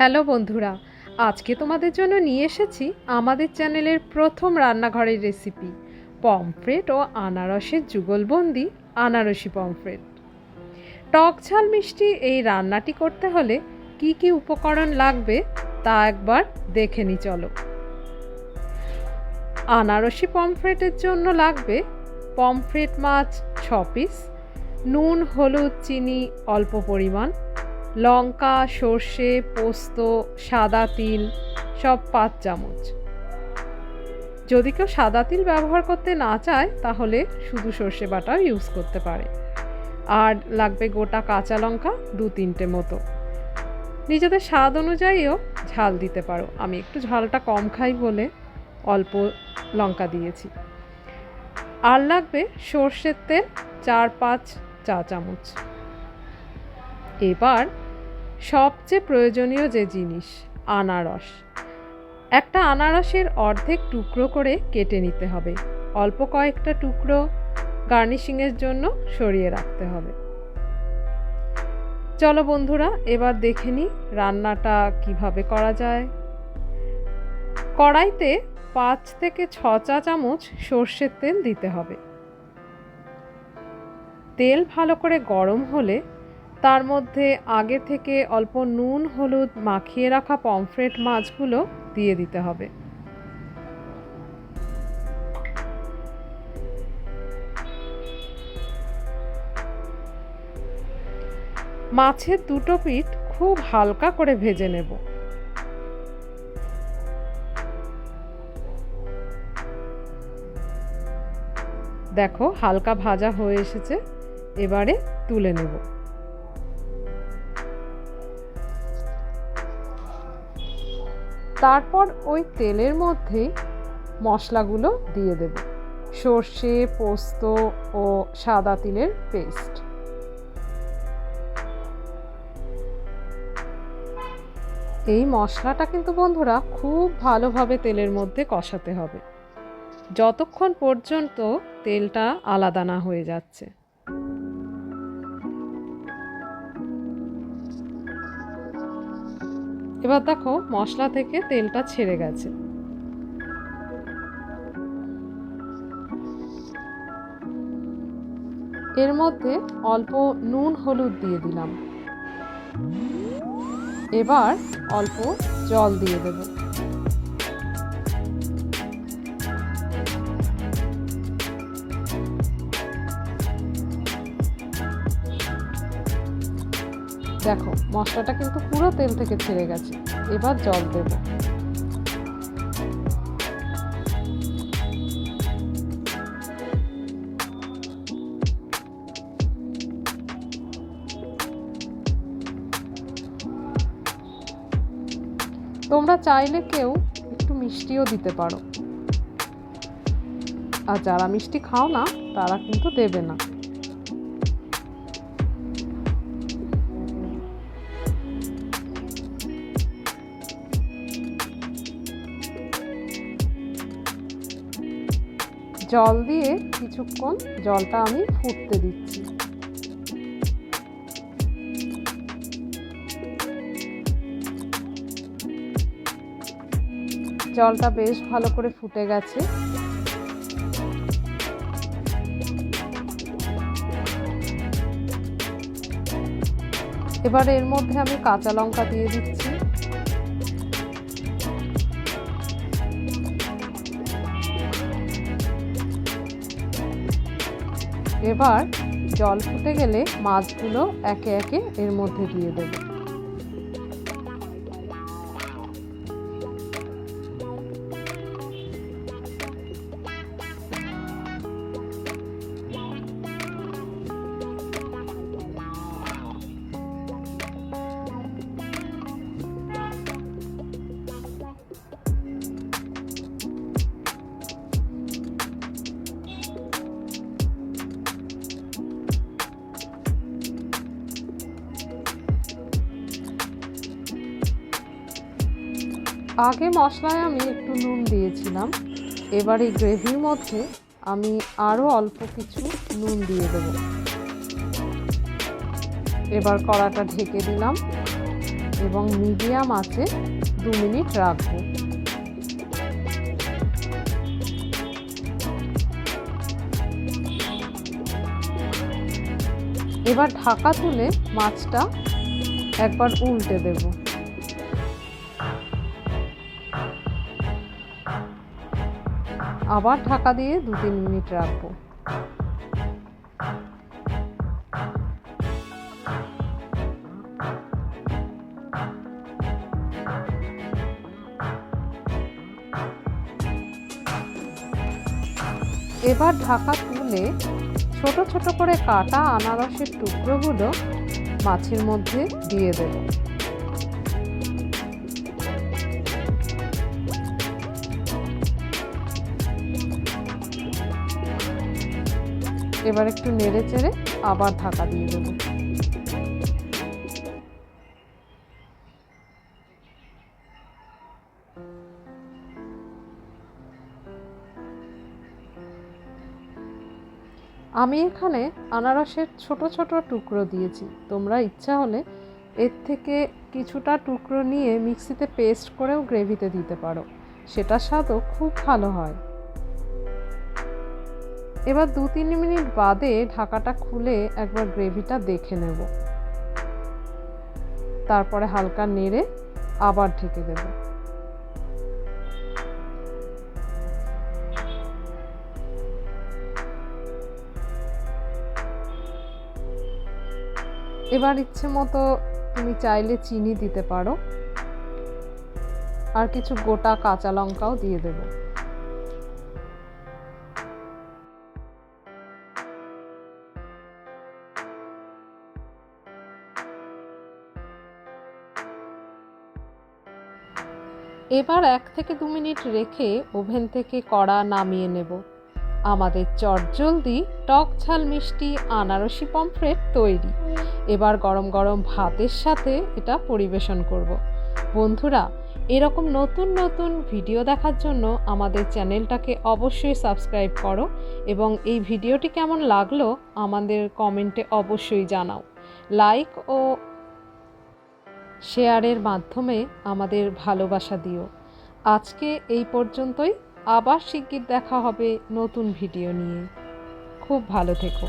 Hello বন্ধুরা, আজকে তোমাদের জন্য নিয়ে এসেছি আমাদের চ্যানেলের প্রথম রান্নাঘরের রেসিপি, পমফ্রেট ও আনারসের যুগলবন্দি আনারসি পমফ্রেট। টক ঝাল মিষ্টি এই রান্নাটি করতে হলে কি কি উপকরণ লাগবে তা একবার দেখে নি চলো। আনারসি পমফ্রেটের জন্য লাগবে পমফ্রেট মাছ ছ পিস, নুন, হলুদ, চিনি অল্প পরিমাণ লঙ্কা, সর্ষে, পোস্ত, সাদা তিল, সব পাঁচ চামচ। যদি কেউ সাদা তিল ব্যবহার করতে না চায়, তাহলে শুধু সর্ষে বাটাও ইউজ করতে পারে। আর লাগবে গোটা কাঁচা লঙ্কা দু তিনটে মতো। নিজেদের স্বাদ অনুযায়ীও ঝাল দিতে পারো। আমি একটু ঝালটা কম খাই বলে অল্প লঙ্কা দিয়েছি। আর লাগবে সর্ষের তেল চার পাঁচ চা চামচ। এবার সবচেয়ে প্রয়োজনীয় যে জিনিস, আনারস। একটা আনারসের অর্ধেক টুকরো করে কেটে নিতে হবে। অল্প কয়েকটা টুকরো গার্নিশিংয়ের জন্য সরিয়ে রাখতে হবে। চলো বন্ধুরা, এবার দেখে নিই রান্নাটা কীভাবে করা যায়। কড়াইতে পাঁচ থেকে ছ চা চামচ সর্ষের তেল দিতে হবে। তেল ভালো করে গরম হলে তার মধ্যে আগে থেকে অল্প নুন, হলুদ মাখিয়ে রাখা পমফ্রেট মাছগুলো দিয়ে দিতে হবে। মাছের দুটো পিঠ খুব হালকা করে ভেজে নেব। দেখো হালকা ভাজা হয়ে এসেছে, এবারে তুলে নেব। তারপর ওই তেলের মধ্যে মশলাগুলো দিয়ে দেব। সর্ষে, পোস্ত ও সাদা তিলের পেস্ট। এই মশলাটা কিন্তু বন্ধুরা খুব ভালোভাবে তেলের মধ্যে কষাতে হবে। যতক্ষণ পর্যন্ত তেলটা আলাদা না হয়ে যাচ্ছে। এবার দেখো মশলা থেকে তেলটা ছেড়ে গেছে। এর মধ্যে অল্প নুন, হলুদ দিয়ে দিলাম। এবার অল্প জল দিয়ে দেব। দেখো, মশলাটা কিন্তু পুরো তেল থেকে ছেড়ে গেছে। এবার জল দেব। তোমরা চাইলে কেউ একটু মিষ্টিও দিতে পারো। আর যারা মিষ্টি খাও না, তারা কিন্তু দেবে না। জল দিয়ে কিছুক্ষণ জলটা আমি ফুটতে দিচ্ছি। জলটা বেশ ভালো করে ফুটে গেছে। এবার এর মধ্যে আমি কাঁচা লঙ্কা দিয়ে দিচ্ছি। এবার জল ফুটে গেলে মাছগুলো একে একে এর মধ্যে দিয়ে দেব। আগে মশলায় আমি একটু নুন দিয়েছিলাম। এবার এই গ্রেভির মধ্যে আমি আরও অল্প কিছু নুন দিয়ে দেব। এবার কড়াটা ঢেকে দিলাম এবং মিডিয়াম আছে দু মিনিট রাখব। এবার ঢাকা তুলে মাছটা একবার উল্টে দেব। আবার ঢাকা দিয়ে দু তিন মিনিট রাখব। এবার ঢাকা তুলে ছোট ছোট করে কাটা আনারসের টুকরোগুলো মাছের মধ্যে দিয়ে দেব। এবার একটু নেড়ে চেড়ে আবার ঢাকা দিয়ে দেবো। আমি এখানে আনারসের ছোট ছোট টুকরো দিয়েছি। তোমরা ইচ্ছা হলে এর থেকে কিছুটা টুকরো নিয়ে মিক্সিতে পেস্ট করেও গ্রেভিতে দিতে পারো। সেটা স্বাদও খুব ভালো হয়। এবার দু তিন মিনিট বাদে ঢাকাটা খুলে একবার গ্রেভিটা দেখে নেব। তারপরে হালকা নেড়ে আবার ঢেকে দেবো। এবার ইচ্ছে মতো তুমি চাইলে চিনি দিতে পারো। আর কিছু গোটা কাঁচা লঙ্কাও দিয়ে দেবো। এবার এক থেকে দু মিনিট রেখে ওভেন থেকে কড়া নামিয়ে নেব। আমাদের চটজলদি টক ঝাল মিষ্টি আনারসি পমফ্রেট তৈরি। এবার গরম গরম ভাতের সাথে এটা পরিবেশন করব। বন্ধুরা, এরকম নতুন নতুন ভিডিও দেখার জন্য আমাদের চ্যানেলটাকে অবশ্যই সাবস্ক্রাইব করো এবং এই ভিডিওটি কেমন লাগল আমাদের কমেন্টে অবশ্যই জানাও। লাইক ও শেয়ারের মাধ্যমে আমাদের ভালোবাসা দিও। আজকে এই পর্যন্তই। আবার শিগগির দেখা হবে নতুন ভিডিও নিয়ে। খুব ভালো থেকো।